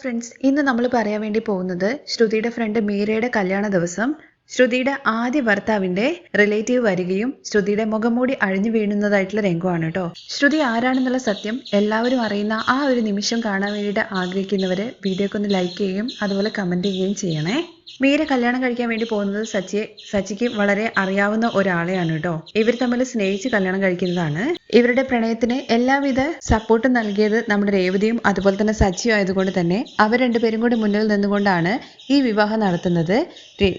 Friends ഇന്ന് നമ്മൾ പറയാൻ വേണ്ടി പോകുന്നത് ശ്രുതിയുടെ ഫ്രണ്ട് മീരയുടെ കല്യാണ ദിവസം. ശ്രുതിയുടെ ആദ്യ ഭർത്താവിന്റെ റിലേറ്റീവ് വരികയും ശ്രുതിയുടെ മുഖംമൂടി അഴിഞ്ഞു വീഴുന്നതായിട്ടുള്ള രംഗമാണ് കേട്ടോ. ശ്രുതി ആരാണെന്നുള്ള സത്യം എല്ലാവരും അറിയുന്ന ആ ഒരു നിമിഷം കാണാൻ വേണ്ടിയിട്ട് ആഗ്രഹിക്കുന്നവര് വീഡിയോക്ക് ഒന്ന് ലൈക്ക് ചെയ്യുകയും അതുപോലെ കമന്റ് ചെയ്യുകയും ചെയ്യണേ. മീര കല്യാണം കഴിക്കാൻ വേണ്ടി പോകുന്നത് സച്ചിയെ സച്ചിക്ക് വളരെ അറിയാവുന്ന ഒരാളെയാണ് കേട്ടോ ഇവർ തമ്മിൽ സ്നേഹിച്ച് കല്യാണം കഴിക്കുന്നതാണ്. ഇവരുടെ പ്രണയത്തിന് എല്ലാവിധ സപ്പോർട്ടും നൽകിയത് നമ്മുടെ രേവതിയും അതുപോലെ തന്നെ സച്ചിയും ആയതുകൊണ്ട് തന്നെ അവർ രണ്ടുപേരും കൂടി മുന്നിൽ നിന്നുകൊണ്ടാണ് ഈ വിവാഹം നടത്തുന്നത്.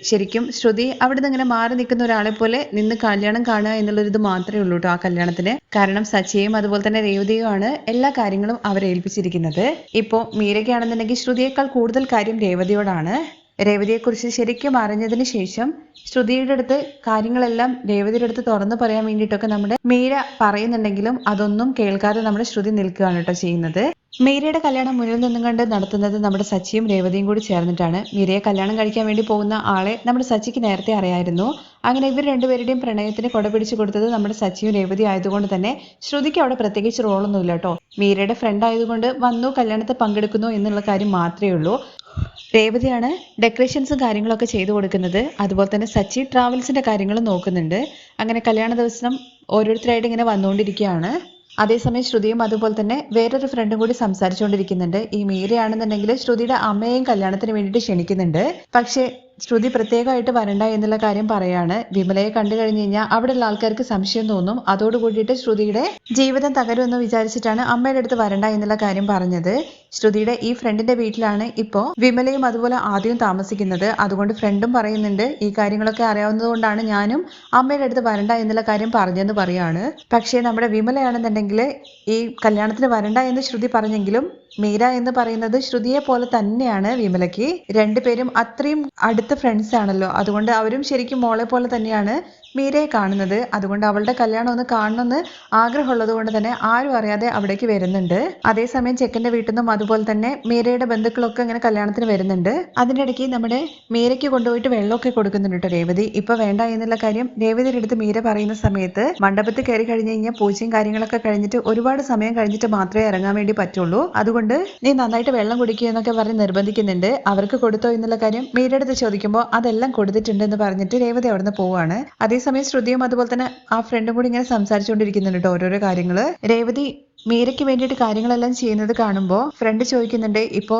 ശരിക്കും ശ്രുതി അവിടെ നിന്ന് ഇങ്ങനെ മാറി നിൽക്കുന്ന ഒരാളെ പോലെ നിന്ന് കല്യാണം കാണുക എന്നുള്ളൊരിത് മാത്രമേ ഉള്ളൂ കേട്ടോ ആ കല്യാണത്തിന്. കാരണം സച്ചിയും അതുപോലെ തന്നെ രേവതിയുമാണ് എല്ലാ കാര്യങ്ങളും അവരെ ഏൽപ്പിച്ചിരിക്കുന്നത്. ഇപ്പോൾ മീരയ്ക്കാണെന്നുണ്ടെങ്കിൽ ശ്രുതിയേക്കാൾ കൂടുതൽ കാര്യം രേവതിയോടാണ്. രേവതിയെക്കുറിച്ച് ശരിക്കും അറിഞ്ഞതിന് ശേഷം ശ്രുതിയുടെ അടുത്ത് കാര്യങ്ങളെല്ലാം രേവതിയുടെ അടുത്ത് തുറന്നു പറയാൻ വേണ്ടിയിട്ടൊക്കെ നമ്മുടെ മീര പറയുന്നുണ്ടെങ്കിലും അതൊന്നും കേൾക്കാതെ നമ്മുടെ ശ്രുതി നിൽക്കുകയാണ് കേട്ടോ ചെയ്യുന്നത്. മീരയുടെ കല്യാണം മുന്നിൽ നിന്നും കണ്ട് നടത്തുന്നത് നമ്മുടെ സച്ചിയും രേവതിയും കൂടി ചേർന്നിട്ടാണ്. മീരയെ കല്യാണം കഴിക്കാൻ വേണ്ടി പോകുന്ന ആളെ നമ്മുടെ സച്ചിക്ക് നേരത്തെ അറിയായിരുന്നു. അങ്ങനെ ഇവർ രണ്ടുപേരുടെയും പ്രണയത്തിന് കൊട പിടിച്ചു കൊടുത്തത് നമ്മുടെ സച്ചിയും രേവതി ആയതുകൊണ്ട് തന്നെ ശ്രുതിക്ക് അവിടെ പ്രത്യേകിച്ച് റോളൊന്നുമില്ല കേട്ടോ. മീരയുടെ ഫ്രണ്ട് ആയതുകൊണ്ട് വന്നു കല്യാണത്തെ പങ്കെടുക്കുന്നു എന്നുള്ള കാര്യം മാത്രമേ ഉള്ളൂ. രേവതിയാണ് ഡെക്കറേഷൻസും കാര്യങ്ങളൊക്കെ ചെയ്തു കൊടുക്കുന്നത്. അതുപോലെ തന്നെ സച്ചി ട്രാവൽസിന്റെ കാര്യങ്ങളും നോക്കുന്നുണ്ട്. അങ്ങനെ കല്യാണ ദിവസം ഓരോരുത്തരായിട്ട് ഇങ്ങനെ വന്നുകൊണ്ടിരിക്കുകയാണ്. അതേസമയം ശ്രുതിയും അതുപോലെ തന്നെ വേറൊരു ഫ്രണ്ടും കൂടി സംസാരിച്ചുകൊണ്ടിരിക്കുന്നുണ്ട്. ഈ മീരയാണെന്നുണ്ടെങ്കിൽ ശ്രുതിയുടെ അമ്മയെയും കല്യാണത്തിന് വേണ്ടിയിട്ട് ക്ഷണിക്കുന്നുണ്ട്. പക്ഷേ ശ്രുതി പ്രത്യേകമായിട്ട് വരണ്ട എന്നുള്ള കാര്യം പറയാണ്. വിമലയെ കണ്ടു കഴിഞ്ഞു കഴിഞ്ഞാൽ അവിടെയുള്ള ആൾക്കാർക്ക് സംശയം തോന്നും. അതോട് കൂടിയിട്ട് ശ്രുതിയുടെ ജീവിതം തകരുമെന്ന് വിചാരിച്ചിട്ടാണ് അമ്മയുടെ അടുത്ത് വരണ്ട എന്നുള്ള കാര്യം പറഞ്ഞത്. ശ്രുതിയുടെ ഈ ഫ്രണ്ടിന്റെ വീട്ടിലാണ് ഇപ്പോ വിമലയും അതുപോലെ ആദ്യം താമസിക്കുന്നത്. അതുകൊണ്ട് ഫ്രണ്ടും പറയുന്നുണ്ട് ഈ കാര്യങ്ങളൊക്കെ അറിയാവുന്നതുകൊണ്ടാണ് ഞാനും അമ്മയുടെ അടുത്ത് വരണ്ട എന്നുള്ള കാര്യം പറഞ്ഞെന്ന് പറയാണ്. പക്ഷേ നമ്മുടെ വിമലയാണെന്നുണ്ടെങ്കിൽ ഈ കല്യാണത്തിന് വരണ്ട എന്ന് ശ്രുതി പറഞ്ഞെങ്കിലും മീര എന്ന് പറയുന്നത് ശ്രുതിയെ പോലെ തന്നെയാണ് വിമലയ്ക്ക്. രണ്ടുപേരും അത്രയും അടുത്ത ഫ്രണ്ട്സ് ആണല്ലോ. അതുകൊണ്ട് അവരും ശരിക്കും മോളെ പോലെ തന്നെയാണ് മീരയെ കാണുന്നത്. അതുകൊണ്ട് അവളുടെ കല്യാണം ഒന്ന് കാണണമെന്ന് ആഗ്രഹമുള്ളത് കൊണ്ട് തന്നെ ആരും അറിയാതെ അവിടേക്ക് വരുന്നുണ്ട്. അതേസമയം ചെക്കന്റെ വീട്ടിൽ നിന്നും അതുപോലെ തന്നെ മീരയുടെ ബന്ധുക്കളൊക്കെ ഇങ്ങനെ കല്യാണത്തിന് വരുന്നുണ്ട്. അതിനിടയ്ക്ക് നമ്മുടെ മീരയ്ക്ക് കൊണ്ടുപോയിട്ട് വെള്ളമൊക്കെ കൊടുക്കുന്നുണ്ട് കേട്ടോ രേവതി. ഇപ്പൊ വേണ്ട എന്നുള്ള കാര്യം രേവതിയുടെ അടുത്ത് മീര പറയുന്ന സമയത്ത് മണ്ഡപത്തിൽ കയറി കഴിഞ്ഞ് കഴിഞ്ഞാൽ പൂജയും കാര്യങ്ങളൊക്കെ കഴിഞ്ഞിട്ട് ഒരുപാട് സമയം കഴിഞ്ഞിട്ട് മാത്രമേ ഇറങ്ങാൻ വേണ്ടി പറ്റുള്ളൂ. അതുകൊണ്ട് നീ നന്നായിട്ട് വെള്ളം കുടിക്കുക എന്നൊക്കെ പറഞ്ഞ് നിർബന്ധിക്കുന്നുണ്ട്. അവർക്ക് കൊടുത്തോ എന്നുള്ള കാര്യം മീരയുടെ അടുത്ത് ചോദിക്കുമ്പോൾ അതെല്ലാം കൊടുത്തിട്ടുണ്ട് എന്ന് പറഞ്ഞിട്ട് രേവതി അവിടുന്ന് പോവാണ് അതേസമയം ശ്രുതിയും അതുപോലെ തന്നെ ആ ഫ്രണ്ടും കൂടി ഇങ്ങനെ സംസാരിച്ചുകൊണ്ടിരിക്കുന്നുണ്ട് കേട്ടോ ഓരോരോ കാര്യങ്ങൾ. രേവതി മീരയ്ക്ക് വേണ്ടിയിട്ട് കാര്യങ്ങളെല്ലാം ചെയ്യുന്നത് കാണുമ്പോൾ ഫ്രണ്ട് ചോദിക്കുന്നുണ്ട് ഇപ്പോ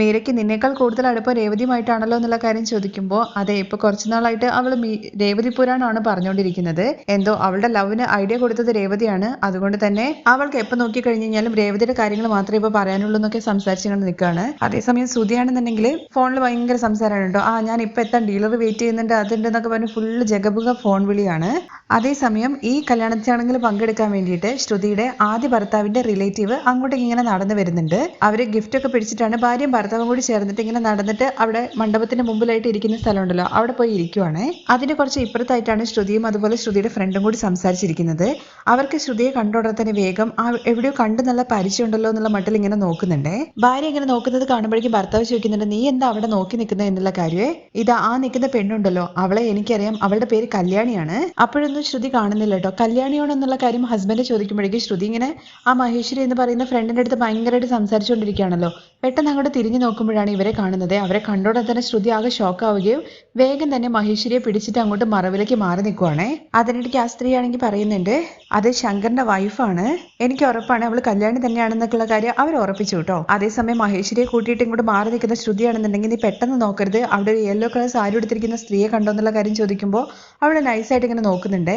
മീരയ്ക്ക് നിന്നേക്കാൾ കൂടുതൽ അടുപ്പം രേവതിയുമായിട്ടാണല്ലോ എന്നുള്ള കാര്യം ചോദിക്കുമ്പോൾ അതെ ഇപ്പൊ കുറച്ചു നാളായിട്ട് അവൾ രേവതി പുരാണാണ് പറഞ്ഞുകൊണ്ടിരിക്കുന്നത് എന്തോ അവളുടെ ലവിന് ഐഡിയ കൊടുത്തത് രേവതിയാണ്. അതുകൊണ്ട് തന്നെ അവൾക്ക് എപ്പോൾ നോക്കി കഴിഞ്ഞു കഴിഞ്ഞാലും രേവതിയുടെ കാര്യങ്ങൾ മാത്രമേ ഇപ്പൊ പറയാനുള്ളൂ എന്നൊക്കെ സംസാരിച്ചിങ്ങനെ നിൽക്കുകയാണ്. അതേസമയം സുധിയാണെന്നുണ്ടെങ്കിൽ ഫോണിൽ ഭയങ്കര സംസാരമാണ് കേട്ടോ ആ ഞാൻ ഇപ്പൊ എത്താൻ ഡീലർ വെയിറ്റ് ചെയ്യുന്നുണ്ട് അതുണ്ട് എന്നൊക്കെ പറഞ്ഞ് ഫുള്ള് ജഗബുക ഫോൺ വിളിയാണ്. അതേസമയം ഈ കല്യാണത്തിനാണെങ്കിൽ പങ്കെടുക്കാൻ വേണ്ടിയിട്ട് ശ്രുതിയുടെ ആദ്യ ഭർത്താവിന്റെ റിലേറ്റീവ് അങ്ങോട്ടേക്ക് ഇങ്ങനെ നടന്നു വരുന്നുണ്ട്. അവർ ഗിഫ്റ്റ് ഒക്കെ പിടിച്ചിട്ടാണ് ഭാര്യയും കൂടി ചേർന്നിട്ട് ഇങ്ങനെ നടന്നിട്ട് അവിടെ മണ്ഡപത്തിന്റെ മുമ്പിലായിട്ട് ഇരിക്കുന്ന സ്ഥലമുണ്ടല്ലോ അവിടെ പോയി ഇരിക്കുവാണ്. അതിന് കുറച്ച് ഇപ്പുറത്തായിട്ടാണ് ശ്രുതിയും അതുപോലെ ശ്രുതിയുടെ ഫ്രണ്ടും കൂടി സംസാരിച്ചിരിക്കുന്നത്. അവർക്ക് ശ്രുതിയെ കണ്ടോടെ തന്നെ വേഗം ആ എവിടെയോ കണ്ടു നല്ല പരിചയമുണ്ടല്ലോ എന്നുള്ള മട്ടിൽ ഇങ്ങനെ നോക്കുന്നുണ്ടേ. ഭാര്യ ഇങ്ങനെ നോക്കുന്നത് കാണുമ്പോഴേക്കും ഭർത്താവ് ചോദിക്കുന്നുണ്ട് നീ എന്താ അവിടെ നോക്കി നിൽക്കുന്നത് എന്നുള്ള കാര്യമേ. ഇതാ ആ നിൽക്കുന്ന പെണ്ണുണ്ടല്ലോ. അവളെ എനിക്കറിയാം. അവളുടെ പേര് കല്യാണിയാണ്. അപ്പോഴൊന്നും ശ്രുതി കാണുന്നില്ല കേട്ടോ. കല്യാണിയാണോ? എന്നുള്ള കാര്യം ഹസ്ബൻഡ് ചോദിക്കുമ്പോഴേക്കും ശ്രുതി ഇങ്ങനെ ആ മഹേശ്വരി എന്ന് പറയുന്ന ഫ്രണ്ടിന്റെ അടുത്ത് ഭയങ്കരമായിട്ട് സംസാരിച്ചുകൊണ്ടിരിക്കുകയാണല്ലോ. പെട്ടെന്ന് അങ്ങോട്ട് തിരിഞ്ഞു നോക്കുമ്പോഴാണ് ഇവരെ കാണുന്നത്. അവരെ കണ്ടോടെ തന്നെ ശ്രുതി ആകെ ഷോക്ക് ആവുകയും വേഗം തന്നെ മഹേശ്വരിയെ പിടിച്ചിട്ട് അങ്ങോട്ട് മറവിലേക്ക് മാറി നിൽക്കുവാണേ. അതിനിടയ്ക്ക് ആ സ്ത്രീ ആണെങ്കിൽ പറയുന്നുണ്ട് അത് ശങ്കറിന്റെ വൈഫാണ് എനിക്ക് ഉറപ്പാണ് അവൾ കല്യാണി തന്നെയാണെന്നൊക്കെയുള്ള കാര്യം അവർ ഉറപ്പിച്ചു കേട്ടോ. അതേസമയം മഹേശ്വരിയെ കൂട്ടിയിട്ട് ഇങ്ങോട്ട് മാറി നിൽക്കുന്ന ശ്രുതിയാണെന്നുണ്ടെങ്കിൽ നീ പെട്ടെന്ന് നോക്കരുത്. അവിടെ ഒരു യെല്ലോ കളർ സാരി എടുത്തിരിക്കുന്ന സ്ത്രീയെ കണ്ടോ എന്നുള്ള കാര്യം ചോദിക്കുമ്പോൾ അവളെ നൈസായിട്ട് ഇങ്ങനെ നോക്കുന്നുണ്ട്.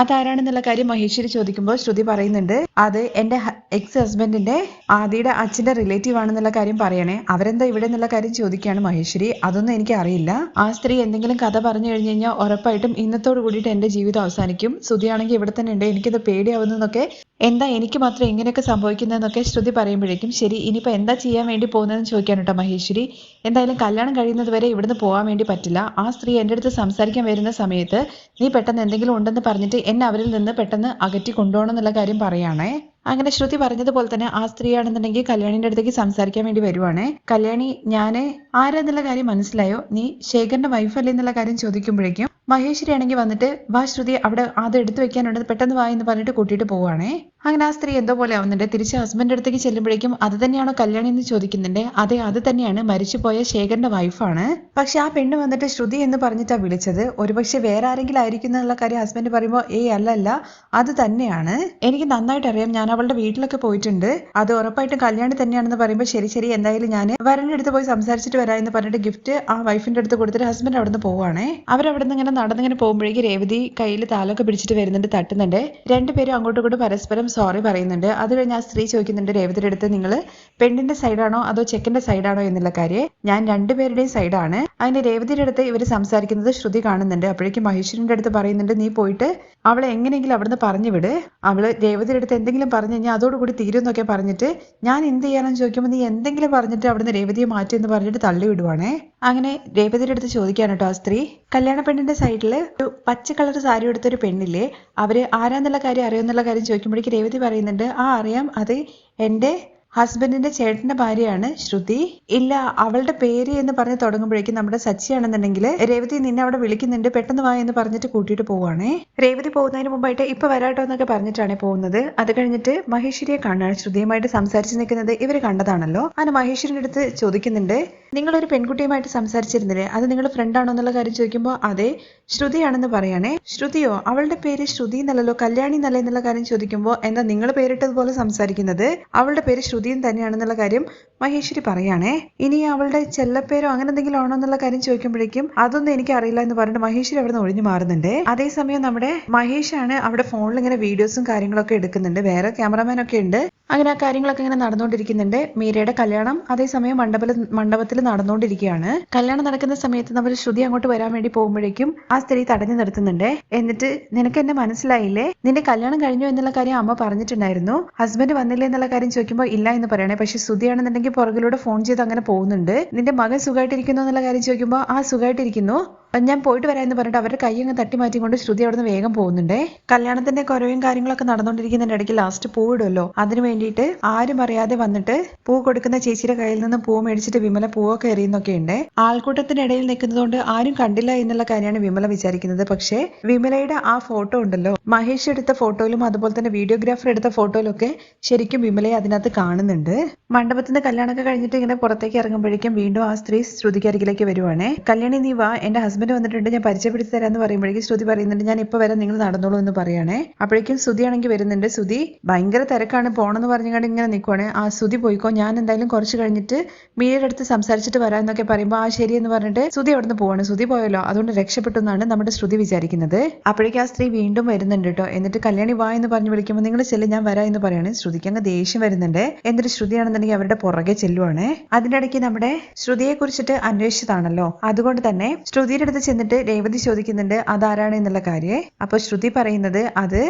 അതാരാണെന്നുള്ള കാര്യം മഹേശ്വരി ചോദിക്കുമ്പോൾ ശ്രുതി പറയുന്നുണ്ട്. അത് എന്റെ എക്സ് ഹസ്ബൻഡിന്റെ ആദിയുടെ അച്ഛന്റെ റിലേറ്റീവ് ആണെന്നുള്ള കാര്യം പറയണേ. അവരെന്താ ഇവിടെ എന്നുള്ള കാര്യം ചോദിക്കുകയാണ് മഹേശ്വരി. അതൊന്നും എനിക്ക് അറിയില്ല. ആ സ്ത്രീ എന്തെങ്കിലും കഥ പറഞ്ഞു കഴിഞ്ഞു കഴിഞ്ഞാൽ ഉറപ്പായിട്ടും ഇന്നത്തോട് കൂടിയിട്ട് എന്റെ ജീവിതം അവസാനിക്കും. ശ്രുതിയാണെങ്കിൽ ഇവിടെ തന്നെ ഉണ്ട്. എനിക്കത് പേടിയാവുന്നതൊക്കെ എന്താ എനിക്ക് മാത്രം ഇങ്ങനെയൊക്കെ സംഭവിക്കുന്നതെന്നൊക്കെ ശ്രുതി പറയുമ്പോഴേക്കും ശരി ഇനിയിപ്പോൾ എന്താ ചെയ്യാൻ വേണ്ടി പോകുന്നതെന്ന് ചോദിക്കാൻ കേട്ടോ മഹേശ്വരി. എന്തായാലും കല്യാണം കഴിയുന്നത് വരെ ഇവിടുന്ന് പോകാൻ വേണ്ടി പറ്റില്ല. ആ സ്ത്രീ എന്റെ അടുത്ത് സംസാരിക്കാൻ വരുന്ന സമയത്ത് നീ പെട്ടെന്ന് എന്തെങ്കിലും ഉണ്ടെന്ന് പറഞ്ഞിട്ട് എന്നെ അവരിൽ നിന്ന് പെട്ടെന്ന് അകറ്റി കൊണ്ടുപോകണം എന്നുള്ള കാര്യം പറയുകയാണേ അങ്ങനെ ശ്രുതി പറഞ്ഞതുപോലെ തന്നെ ആ സ്ത്രീയാണെന്നുണ്ടെങ്കിൽ കല്യാണിന്റെ അടുത്തേക്ക് സംസാരിക്കാൻ വേണ്ടി വരുവാണേ. കല്യാണി ഞാൻ ആരാന്നുള്ള കാര്യം മനസ്സിലായോ? നീ ശേഖറിന്റെ വൈഫല്ലേ എന്നുള്ള കാര്യം ചോദിക്കുമ്പോഴേക്കും മഹേശ്വരി ആണെങ്കിൽ വന്നിട്ട് വാ ശ്രുതി അവിടെ അത് എടുത്തു വെക്കാനുണ്ട് പെട്ടെന്ന് വാ എന്ന് പറഞ്ഞിട്ട് കൂട്ടിയിട്ട് പോവാണേ അങ്ങനെ ആ സ്ത്രീ എന്തോ പോലെ ആവുന്നുണ്ട്. തിരിച്ച് ഹസ്ബൻഡ് അടുത്തേക്ക് ചെല്ലുമ്പോഴേക്കും അത് തന്നെയാണോ കല്യാണി എന്ന് ചോദിക്കുന്നുണ്ട്. അതെ അത് തന്നെയാണ്. മരിച്ചുപോയ ശേഖരന്റെ വൈഫാണ് പക്ഷെ ആ പെണ്ണ് വന്നിട്ട് ശ്രുതി എന്ന് പറഞ്ഞിട്ടാ വിളിച്ചത്. ഒരുപക്ഷെ വേറെ ആരെങ്കിലും ആയിരിക്കും എന്നുള്ള കാര്യം ഹസ്ബൻഡ് പറയുമ്പോൾ ഏ അല്ലല്ല അല്ല അത് തന്നെയാണ്. എനിക്ക് നന്നായിട്ട് അറിയാം. ഞാൻ അവളുടെ വീട്ടിലൊക്കെ പോയിട്ടുണ്ട്. അത് ഉറപ്പായിട്ടും കല്യാണി തന്നെയാണെന്ന് പറയുമ്പോൾ ശരി ശരി എന്തായാലും ഞാൻ വരന്റെ അടുത്ത് പോയി സംസാരിച്ചിട്ട് വരാം എന്ന് പറഞ്ഞിട്ട് ഗിഫ്റ്റ് ആ വൈഫിന്റെ അടുത്ത് കൊടുത്തിട്ട് ഹസ്ബൻഡ് അവിടെ നിന്ന് പോവാണേ. അവരവിടെ നിന്ന് ഇങ്ങനെ നടന്നിങ്ങനെ പോകുമ്പോഴേക്കും രേവതി കയ്യിൽ താലൊക്കെ പിടിച്ചിട്ട് വരുന്നുണ്ട് തട്ടുന്നുണ്ട്. രണ്ടുപേരും അങ്ങോട്ടും ഇങ്ങോട്ടും പരസ്പരം സോറി പറയുന്നുണ്ട്. അത് കഴിഞ്ഞ് ആ സ്ത്രീ ചോദിക്കുന്നുണ്ട് രേവതിയുടെ അടുത്ത് നിങ്ങൾ പെണ്ണിന്റെ സൈഡാണോ അതോ ചെക്കന്റെ സൈഡാണോ എന്നുള്ള കാര്യം? ഞാൻ രണ്ടുപേരുടെയും സൈഡാണ് അതിന്റെ രേവതിയുടെ അടുത്ത് ഇവർ സംസാരിക്കുന്നത് ശ്രുതി കാണുന്നുണ്ട്. അപ്പോഴേക്കും മഹേശ്വരന്റെ അടുത്ത് പറയുന്നുണ്ട് നീ പോയിട്ട് അവളെ എങ്ങനെയെങ്കിലും അവിടുന്ന് പറഞ്ഞു വിട്. അവൾ രേവതിയുടെ അടുത്ത് എന്തെങ്കിലും പറഞ്ഞു കഴിഞ്ഞാൽ അതോടുകൂടി തീരുമെന്നൊക്കെ പറഞ്ഞിട്ട് ഞാൻ എന്ത് ചെയ്യാനെന്ന് ചോദിക്കുമ്പോൾ നീ എന്തെങ്കിലും പറഞ്ഞിട്ട് അവിടുന്ന് രേവതിയെ മാറ്റി എന്ന് പറഞ്ഞിട്ട് തള്ളി വിടുവാണേ അങ്ങനെ രേവതിയുടെ അടുത്ത് ചോദിക്കാണ് കേട്ടോ ആ സ്ത്രീ. കല്യാണ പെണ്ണിന്റെ സൈഡിൽ ഒരു പച്ച കളർ സാരി എടുത്തൊരു പെണ്ണില്ലേ? അവർ ആരാന്നുള്ള കാര്യം അറിയുമെന്നുള്ള കാര്യം ചോദിക്കുമ്പോഴേക്ക് രേവതി പറയുന്നുണ്ട് ആ അറിയാം. അത് എന്റെ ഹസ്ബൻഡിന്റെ ചേട്ടന്റെ ഭാര്യയാണ് ശ്രുതി. ഇല്ല അവളുടെ പേര് എന്ന് പറഞ്ഞ് തുടങ്ങുമ്പോഴേക്കും നമ്മുടെ സച്ചിയാണെന്നുണ്ടെങ്കിൽ രേവതി നിന്നെ അവിടെ വിളിക്കുന്നുണ്ട് പെട്ടെന്ന് വാ എന്ന് പറഞ്ഞിട്ട് കൂട്ടിയിട്ട് പോവാണേ. രേവതി പോകുന്നതിന് മുമ്പായിട്ട് ഇപ്പൊ വരാട്ടോ എന്നൊക്കെ പറഞ്ഞിട്ടാണ് പോകുന്നത്. അത് കഴിഞ്ഞിട്ട് മഹേശ്വരിയെ കാണാൻ ശ്രുതിയുമായിട്ട് സംസാരിച്ച് നിൽക്കുന്നത് ഇവർ കണ്ടതാണല്ലോ. അങ്ങനെ മഹേശ്വരിന്റെ അടുത്ത് ചോദിക്കുന്നുണ്ട് നിങ്ങളൊരു പെൺകുട്ടിയുമായിട്ട് സംസാരിച്ചിരുന്നില്ലേ? അത് നിങ്ങൾ ഫ്രണ്ടാണോ എന്നുള്ള കാര്യം ചോദിക്കുമ്പോൾ അതെ ശ്രുതിയാണെന്ന് പറയാണേ. ശ്രുതിയോ അവളുടെ പേര് ശ്രുതി എന്നല്ലല്ലോ കല്യാണി എന്നല്ല എന്നുള്ള കാര്യം ചോദിക്കുമ്പോൾ എന്താ നിങ്ങൾ പേരിട്ടതുപോലെ സംസാരിക്കുന്നത്? അവളുടെ പേര് ശ്രുതിയും തന്നെയാണെന്നുള്ള കാര്യം മഹേശ്വരി പറയാണേ. ഇനി അവളുടെ ചെല്ലപ്പേരോ അങ്ങനെ എന്തെങ്കിലും ആണോ എന്നുള്ള കാര്യം ചോദിക്കുമ്പോഴേക്കും അതൊന്നും എനിക്ക് അറിയില്ല എന്ന് പറഞ്ഞിട്ട് മഹേശ്വരി അവിടെ നിന്ന് ഒഴിഞ്ഞു മാറുന്നുണ്ട്. അതേസമയം നമ്മുടെ മഹേഷാണ് അവിടെ ഫോണിൽ ഇങ്ങനെ വീഡിയോസും കാര്യങ്ങളൊക്കെ എടുക്കുന്നുണ്ട്. വേറെ ക്യാമറമാൻ ഒക്കെ ഉണ്ട്. അങ്ങനെ ആ കാര്യങ്ങളൊക്കെ ഇങ്ങനെ നടന്നുകൊണ്ടിരിക്കുന്നുണ്ട്. മീരയുടെ കല്യാണം അതേസമയം മണ്ഡപത്തിൽ മണ്ഡപത്തിൽ നടന്നുകൊണ്ടിരിക്കുകയാണ്. കല്യാണം നടക്കുന്ന സമയത്ത് നമ്മൾ ശ്രുതി അങ്ങോട്ട് വരാൻ വേണ്ടി പോകുമ്പോഴേക്കും ആ സ്ത്രീ തടഞ്ഞു നിർത്തുന്നുണ്ട്. എന്നിട്ട് നിനക്ക് എന്നെ മനസ്സിലായില്ലേ? നിന്റെ കല്യാണം കഴിഞ്ഞു എന്നുള്ള കാര്യം അമ്മ പറഞ്ഞിട്ടുണ്ടായിരുന്നു. ഹസ്ബൻഡ് വന്നില്ല എന്നുള്ള കാര്യം ചോദിക്കുമ്പോൾ ഇല്ല എന്ന് പറയണേ. പക്ഷെ ശ്രുതിയാണെന്നുണ്ടെങ്കിൽ പുറകിലൂടെ ഫോൺ ചെയ്ത് അങ്ങനെ പോകുന്നുണ്ട്. നിന്റെ മകൻ സുഖമായിട്ടിരിക്കുന്നു എന്നുള്ള കാര്യം ചോദിക്കുമ്പോൾ ആ സുഖമായിട്ടിരിക്കുന്നു. ഞാൻ പോയിട്ട് വരാമെന്ന് പറഞ്ഞിട്ട് അവരുടെ കൈ അങ്ങ് തട്ടി മാറ്റിക്കൊണ്ട് ശ്രുതി അവിടുന്ന് വേഗം പോകുന്നുണ്ടേ. കല്യാണത്തിന്റെ കുറവും കാര്യങ്ങളൊക്കെ നടന്നുകൊണ്ടിരിക്കുന്നതിന്റെ ഇടയ്ക്ക് ലാസ്റ്റ് പൂവിടുമല്ലോ അതിന് വേണ്ടിയിട്ട് ആരും അറിയാതെ വന്നിട്ട് പൂ കൊടുക്കുന്ന ചേച്ചിയുടെ കയ്യിൽ നിന്ന് പൂ മേടിച്ചിട്ട് വിമല പൂവൊക്കെ എറിയുന്നൊക്കെ ഉണ്ട്. ആൾക്കൂട്ടത്തിനിടയിൽ നിൽക്കുന്നതുകൊണ്ട് ആരും കണ്ടില്ല എന്നുള്ള കാര്യമാണ് വിമല വിചാരിക്കുന്നത്. പക്ഷേ വിമലയുടെ ആ ഫോട്ടോ ഉണ്ടല്ലോ. മഹേഷ് എടുത്ത ഫോട്ടോയിലും അതുപോലെ തന്നെ വീഡിയോഗ്രാഫർ എടുത്ത ഫോട്ടോയിലൊക്കെ ശരിക്കും വിമലയെ അതിനകത്ത് കാണുന്നുണ്ട്. മണ്ഡപത്തിന്റെ കല്യാണമൊക്കെ കഴിഞ്ഞിട്ട് ഇങ്ങനെ പുറത്തേക്ക് ഇറങ്ങുമ്പോഴേക്കും വീണ്ടും ആ സ്ത്രീ ശ്രുതിക്കരികിലേക്ക് വരുവാണേ. കല്യാണി നീ വാ. എന്റെ ഹസ്ബൻഡ് വന്നിട്ടുണ്ട് ഞാൻ പരിചയപ്പെടുത്തി തരാന്ന് പറയുമ്പോഴേക്കും ശ്രുതി പറയുന്നുണ്ട് ഞാൻ ഇപ്പൊ വരാം നിങ്ങൾ നടന്നോളൂ എന്ന് പറയുകയാണേ അപ്പോഴേക്കും ശ്രുതി ആണെങ്കിൽ വരുന്നുണ്ട് ശ്രുതി ഭയങ്കര തിരക്കാണ് പോണെന്ന് പറഞ്ഞുകൊണ്ട് ഇങ്ങനെ നിൽക്കുവാണ് ആ ശ്രുതി പോയിക്കോ ഞാൻ എന്തായാലും കുറച്ച് കഴിഞ്ഞിട്ട് മീരയുടെ അടുത്ത് സംസാരിച്ചിട്ട് വരാം എന്നൊക്കെ പറയുമ്പോൾ ആ ശരി എന്ന് പറഞ്ഞിട്ട് ശ്രുതി അവിടുന്ന് പോവാണ്. ശ്രുതി പോയല്ലോ അതുകൊണ്ട് രക്ഷപ്പെട്ടു എന്നാണ് നമ്മുടെ ശ്രുതി വിചാരിക്കുന്നത്. അപ്പോഴേക്കും ആ സ്ത്രീ വീണ്ടും വരുന്നുണ്ട് കേട്ടോ. എന്നിട്ട് കല്യാണി വാ എന്ന് പറഞ്ഞ് വിളിക്കുമ്പോൾ നിങ്ങൾ ചെല്ല് ഞാൻ വരാം എന്ന് പറയാണ്. ശ്രുതിക്ക് അങ്ങ് ദേഷ്യം വരുന്നുണ്ട്. എന്നിട്ട് ശ്രുതിയാണെന്നുണ്ടെങ്കിൽ അവരുടെ പുറകെ ചെല്ലുവാണ്. അതിനിടയ്ക്ക് നമ്മുടെ ശ്രുതിയെ കുറിച്ചിട്ട് അന്വേഷിച്ചതാണല്ലോ. അതുകൊണ്ട് തന്നെ ശ്രുതിയുടെ അടുത്ത് ചെന്നിട്ട് രേവതി ചോദിക്കുന്നുണ്ട് അതാരാണ് എന്നുള്ള കാര്യം? അപ്പൊ ശ്രുതി പറയുന്നത് അത്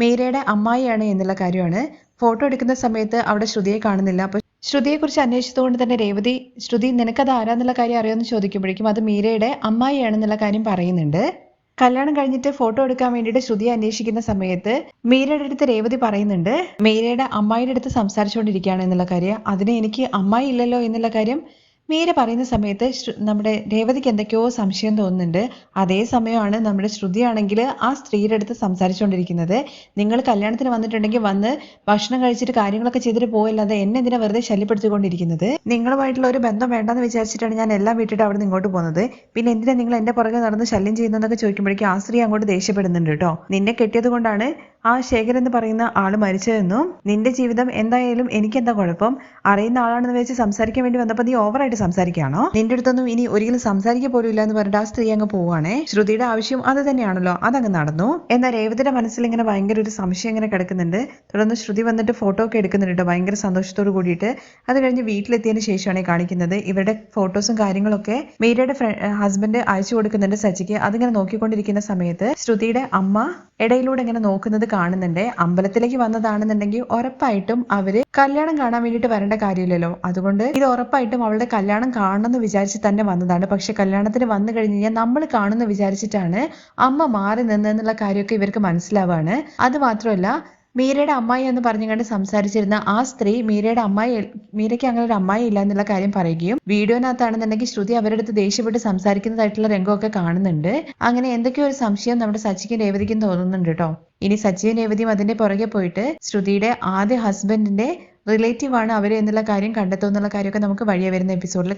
മീരയുടെ അമ്മായിയാണ് എന്നുള്ള കാര്യമാണ്. ഫോട്ടോ എടുക്കുന്ന സമയത്ത് അവിടെ ശ്രുതിയെ കാണുന്നില്ല. അപ്പൊ ശ്രുതിയെ കുറിച്ച് അന്വേഷിച്ചതുകൊണ്ട് തന്നെ രേവതി ശ്രുതി നിനക്കത് ആരാന്നുള്ള കാര്യം അറിയാമെന്ന് ചോദിക്കുമ്പോഴേക്കും അത് മീരയുടെ അമ്മായിയാണെന്നുള്ള കാര്യം പറയുന്നുണ്ട്. കല്യാണം കഴിഞ്ഞിട്ട് ഫോട്ടോ എടുക്കാൻ വേണ്ടിയിട്ട് ശ്രുതിയെ അന്വേഷിക്കുന്ന സമയത്ത് മീരയുടെ അടുത്ത് രേവതി പറയുന്നുണ്ട് മീരയുടെ അമ്മായിയുടെ അടുത്ത് സംസാരിച്ചുകൊണ്ടിരിക്കുകയാണ് എന്നുള്ള കാര്യം. അതിന് എനിക്ക് അമ്മായി ഇല്ലല്ലോ എന്നുള്ള കാര്യം മീര പറയുന്ന സമയത്ത് നമ്മുടെ രേവതിക്ക് എന്തൊക്കെയോ സംശയം തോന്നുന്നുണ്ട്. അതേ സമയമാണ് നമ്മുടെ ശ്രുതിയാണെങ്കിൽ ആ സ്ത്രീയുടെ അടുത്ത് സംസാരിച്ചുകൊണ്ടിരിക്കുന്നത്. നിങ്ങൾ കല്യാണത്തിന് വന്നിട്ടുണ്ടെങ്കിൽ വന്ന് ഭക്ഷണം കഴിച്ചിട്ട് കാര്യങ്ങളൊക്കെ ചെയ്തിട്ട് പോയല്ലാതെ എന്നെ എന്തിനാ വെറുതെ ശല്യപ്പെടുത്തിക്കൊണ്ടിരിക്കുന്നത്? നിങ്ങളുമായിട്ടുള്ള ഒരു ബന്ധം വേണ്ടെന്ന് വിചാരിച്ചിട്ടാണ് ഞാൻ എല്ലാം വിട്ടിട്ട് അവിടെ നിന്ന് ഇങ്ങോട്ട് പോകുന്നത്. പിന്നെ എന്തിനാ നിങ്ങൾ എന്റെ പുറകെ നടന്ന് ശല്യം ചെയ്യുന്നതെന്നൊക്കെ ചോദിക്കുമ്പോഴേക്കും ആ സ്ത്രീ അങ്ങോട്ട് ദേഷ്യപ്പെടുന്നുണ്ട് കേട്ടോ. നിന്നെ കെട്ടിയത് കൊണ്ടാണ് ആ ശേഖരൻ എന്ന് പറയുന്ന ആൾ മരിച്ചതെന്നും നിന്റെ ജീവിതം എന്തായാലും എനിക്കെന്താ കുഴപ്പം? അറിയുന്ന ആളാണെന്ന് വെച്ച് സംസാരിക്കാൻ വേണ്ടി വന്നപ്പോൾ നീ ഓവറായിട്ട് സംസാരിക്കുകയാണോ? നിന്റെ അടുത്തൊന്നും ഇനി ഒരിക്കലും സംസാരിക്കുക പോലും ഇല്ല എന്ന് പറഞ്ഞിട്ട് ആ സ്ത്രീ അങ്ങ് പോവാണേ ശ്രുതിയുടെ ആവശ്യം അത് തന്നെയാണല്ലോ. അതങ്ങ് നടന്നു. എന്നാൽ രേവതിയുടെ മനസ്സിൽ ഇങ്ങനെ ഭയങ്കര ഒരു സംശയം ഇങ്ങനെ കിടക്കുന്നുണ്ട്. തുടർന്ന് ശ്രുതി വന്നിട്ട് ഫോട്ടോ ഒക്കെ എടുക്കുന്നുണ്ട് ഭയങ്കര സന്തോഷത്തോട് കൂടിയിട്ട്. അത് കഴിഞ്ഞ് വീട്ടിലെത്തിയതിന് ശേഷമാണ് കാണിക്കുന്നത്. ഇവരുടെ ഫോട്ടോസും കാര്യങ്ങളൊക്കെ മീരയുടെ ഹസ്ബൻഡ് അയച്ചു കൊടുക്കുന്നുണ്ട് സച്ചിക്ക്. അതിങ്ങനെ നോക്കിക്കൊണ്ടിരിക്കുന്ന സമയത്ത് ശ്രുതിയുടെ അമ്മ ഇടയിലൂടെ ഇങ്ങനെ നോക്കുന്നത് കാണുന്നുണ്ട്. അമ്പലത്തിലേക്ക് വന്നതാണെന്നുണ്ടെങ്കിൽ ഉറപ്പായിട്ടും അവർ കല്യാണം കാണാൻ വേണ്ടിയിട്ട് വരേണ്ട കാര്യമില്ലല്ലോ. അതുകൊണ്ട് ഇത് ഉറപ്പായിട്ടും അവളുടെ കല്യാണം കാണണമെന്ന് വിചാരിച്ച് തന്നെ വന്നതാണ്. പക്ഷെ കല്യാണത്തിന് വന്നു കഴിഞ്ഞ് കഴിഞ്ഞാൽ നമ്മൾ കാണുന്ന വിചാരിച്ചിട്ടാണ് അമ്മ മാറി നിന്നെന്നുള്ള കാര്യമൊക്കെ ഇവർക്ക് മനസ്സിലാവാണ്. അത് മാത്രമല്ല മീരയുടെ അമ്മായി എന്ന് പറഞ്ഞു കണ്ട് സംസാരിച്ചിരുന്ന ആ സ്ത്രീ മീരയുടെ അമ്മായി മീരയ്ക്ക് അങ്ങനെ ഒരു അമ്മായി ഇല്ല എന്നുള്ള കാര്യം പറയുകയും വീഡിയോനകത്താണെന്നുണ്ടെങ്കിൽ ശ്രുതി അവരുടെ അടുത്ത് ദേഷ്യപ്പെട്ട് സംസാരിക്കുന്നതായിട്ടുള്ള രംഗമൊക്കെ കാണുന്നുണ്ട്. അങ്ങനെ എന്തൊക്കെയോ ഒരു സംശയം നമ്മുടെ സച്ചിക്കും രേവതിക്കും തോന്നുന്നുണ്ട് കേട്ടോ. ഇനി സച്ചിയും രേവതിയും അതിന്റെ പുറകെ പോയിട്ട് ശ്രുതിയുടെ ആദ്യ ഹസ്ബൻഡിന്റെ റിലേറ്റീവ് ആണ് അവർ എന്നുള്ള കാര്യം കണ്ടെത്തും എന്നുള്ള കാര്യമൊക്കെ നമുക്ക് വഴിയെ വരുന്ന എപ്പിസോഡിൽ